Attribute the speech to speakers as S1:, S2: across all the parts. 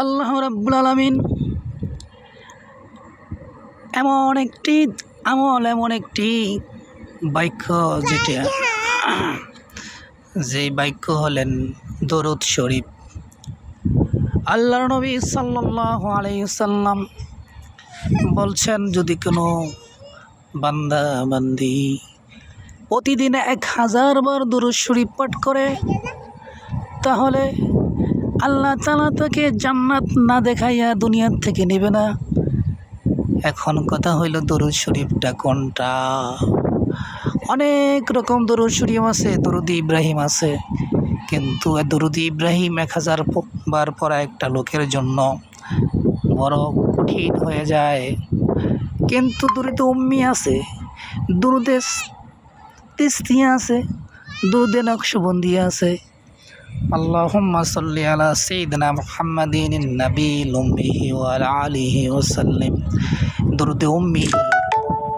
S1: আল্লাহ রাব্বুল আলামিন এমন একটি, আমল এমন একটি বাক্য যেটা যে বাক্য হলেন দরুদ শরীফ। আল্লাহর নবী সাল্লাল্লাহু আলাইহি সাল্লাম বলছেন, যদি কোনো বান্দা বান্দি প্রতিদিন এক হাজার বার দরুদ শরীফ পাঠ করে, তাহলে আল্লাহ তালা তোকে জান্নাত না দেখাইয়া দুনিয়ার থেকে নেবে না। এখন কথা হইল দরুদ শরীফটা কোনটা? অনেক রকম দরুদ শরীফ আছে, দরুদ ইব্রাহিম আছে। কিন্তু দরুদ ইব্রাহিম এক হাজার বার পরা একটা লোকের জন্য বড় কঠিন হয়ে যায়। কিন্তু দরুদ উম্মি আছে, দরুদে তিস্তিয়া আছে, দরুদে নকশবন্দি আছে। اللهم صل على سيدنا محمد النبي الأمي وعلى آله وسلم দরুদে উম্মি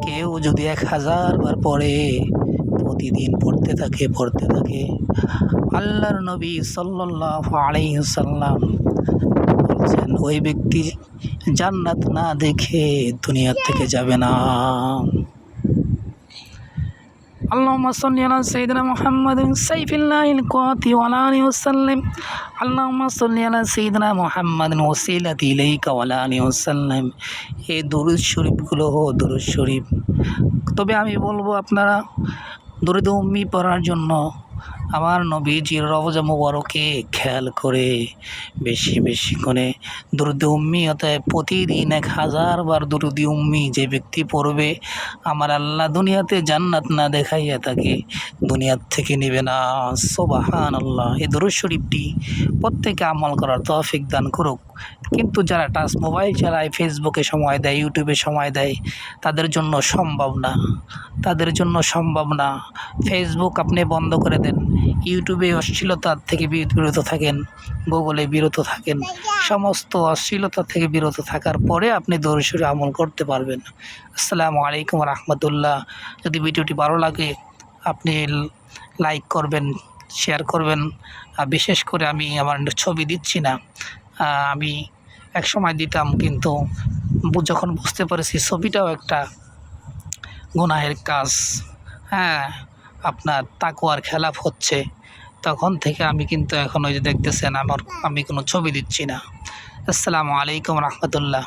S1: কেউ যদি এক হাজার বার পড়ে প্রতিদিন পড়তে থাকে পড়তে থাকে আল্লাহর নবী সাল্লাল্লাহু আলাইহি সাল্লাম বলছেন ওই ব্যক্তি জান্নাত না দেখে দুনিয়ার থেকে যাবে না اللهم صل على سيدنا محمد سيف الله القوات وعلى آله وسلم اللهم صل على سيدنا محمد وسيلة إليك وعلى آله وسلم এই দরুদ শরীফগুলো হো দরুদ শরীফ তবে আমি বলবো আপনারা দরুদ উম্মি পড়ার জন্য আমার নবীজির রওজা মুবারকে খেয়াল করে বেশি বেশি করে। দুরুদ উম্মি অতএব প্রতিদিন এক হাজার বার দুরুদি উম্মি যে ব্যক্তি পড়বে, আমার আল্লাহ দুনিয়াতে জান্নাত না দেখাইয়া তাকে দুনিয়ার থেকে নেবে না। সোবাহান আল্লাহ এই দরুদ শরীফটি প্রত্যেকে আমল করার তৌফিক দান করুক। কিন্তু যারা টাচ মোবাইল চালায়, ফেসবুকে সময় দেয়, ইউটিউবে সময় দেয়, তাদের জন্য সম্ভব না। তাদের জন্য সম্ভব না। ফেসবুক আপনি বন্ধ করে দেন। ইউটিউবে অশ্লীলতার থেকে বিরত থাকেন, গুগলে বিরত থাকেন। সমস্ত অশ্লীলতা থেকে বিরত থাকার পরে আপনি দৌড়সুরে আমল করতে পারবেন। আসসালামু আলাইকুম রহমতুল্লাহ। যদি ভিডিওটি ভালো লাগে, আপনি লাইক করবেন, শেয়ার করবেন। বিশেষ করে আমি আমার ছবি দিচ্ছি না। আমি এক সময় দিতাম, কিন্তু যখন বুঝতে পেরেছি ছবিটাও একটা গুনাহের কাজ। হ্যাঁ আপনার তাকুয়ার খেলাফ হচ্ছে, তখন থেকে আমি কিন্তু এখন ওই যে দেখতেছেন আমার, আমি কোনো ছবি দিচ্ছি না। আসসালামু আলাইকুম রহমতুল্লাহ।